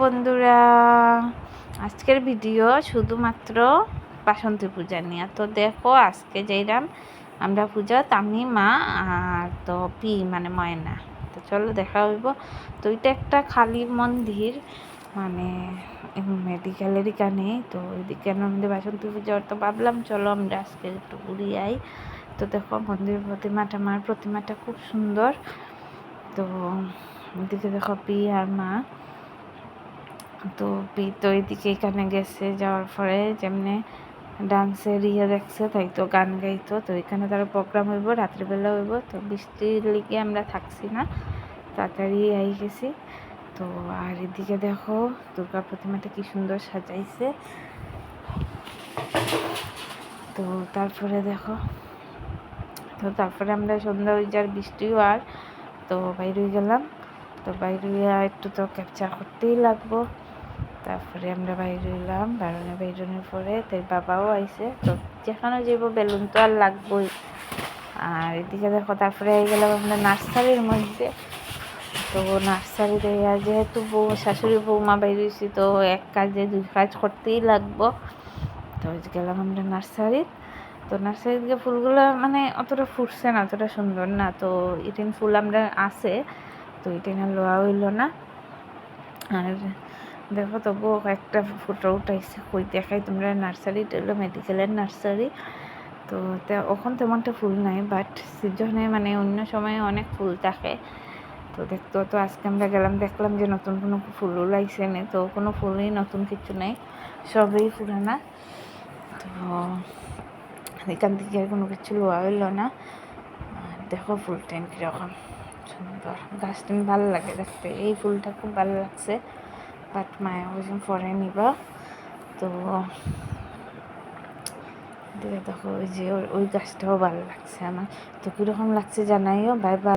বন্ধুরা, আজকের ভিডিও শুধুমাত্র বাসন্তী পূজা নিয়ে। তো দেখো, আজকে যাইরাম আমরা পূজা আমি মা আর তো পি মানে ময়না। তো চলো দেখা হইব। তো এটা একটা খালি মন্দির মানে মেডিকেলের এখানে তো ওইদিকে আমাদের বাসন্তী পূজা? তো ভাবলাম, চলো আমরা আজকে একটু ঘুরি আই। তো দেখো মন্দির প্রতিমাটা মার প্রতিমাটা খুব সুন্দর। তো এদিকে দেখো, পি আর মা। তো তো এদিকে এখানে গেছে, যাওয়ার পরে যেমনি ডান্সের ইয়ে দেখছে, তাই তো গান গাইতো। তো এখানে তার প্রোগ্রাম হইব, রাত্রিবেলা হইব। তো বৃষ্টির লিগে আমরা থাকছি না, তাড়াতাড়ি আই গেছি। তো আর এদিকে দেখো, দুর্গা প্রতিমাটা কি সুন্দর সাজাইছে। তো তারপরে দেখো, তো তারপরে আমরা সন্ধ্যা হয়ে যার বৃষ্টিও আর, তো বাইরে গেলাম। তো বাইরে একটু তো ক্যাপচার করতেই লাগবো। তারপরে আমরা বাইরে এলাম, বারোনে বাইরনের পরে তাই বাবাও আইসে তো যেখানে যাব বেলুন তো আর লাগবোই। আর এদিকে দেখো, তারপরে গেলাম আমরা নার্সারির মধ্যে। তো নার্সারিতে যেহেতু বউ, শাশুড়ি বৌমা বাইরেছি তো এক কাজে দুই কাজ করতেই লাগবো। তো গেলাম আমরা নার্সারি তো নার্সারি থেকে ফুলগুলো মানে অতটা ফুটছে না, অতটা সুন্দর না। তো ইটেন ফুল আমরা আছে, তো ইটেন লোয়া হইল না। আর দেখো তবুও একটা ফটো উঠাইছে। কই দেখাই তোমরা নার্সারিটা হলো মেডিকেলের নার্সারি। তো ওখান তেমনটা ফুল নাই বাট সিজনে মানে অন্য সময়ে অনেক ফুল থাকে। তো দেখতো, তো আজকে আমরা গেলাম, দেখলাম যে নতুন কোনো ফুল লাইছে না, তো কোনো ফুলই নতুন কিছু নেই, সবই পুরানা। তো এখান থেকে আর কোনো কিছু লোয়া হইল না। দেখো ফুল ফুলটা কীরকম সুন্দর। গাছটা ভালো লাগে দেখতে, এই ফুলটা খুব ভালো লাগছে। বাট মায়া ওজন পরে নিবা তো দেখো ওই যে ওই গাছটাও ভালো লাগছে আমার। তো কীরকম লাগছে জানাইও? Bye bye.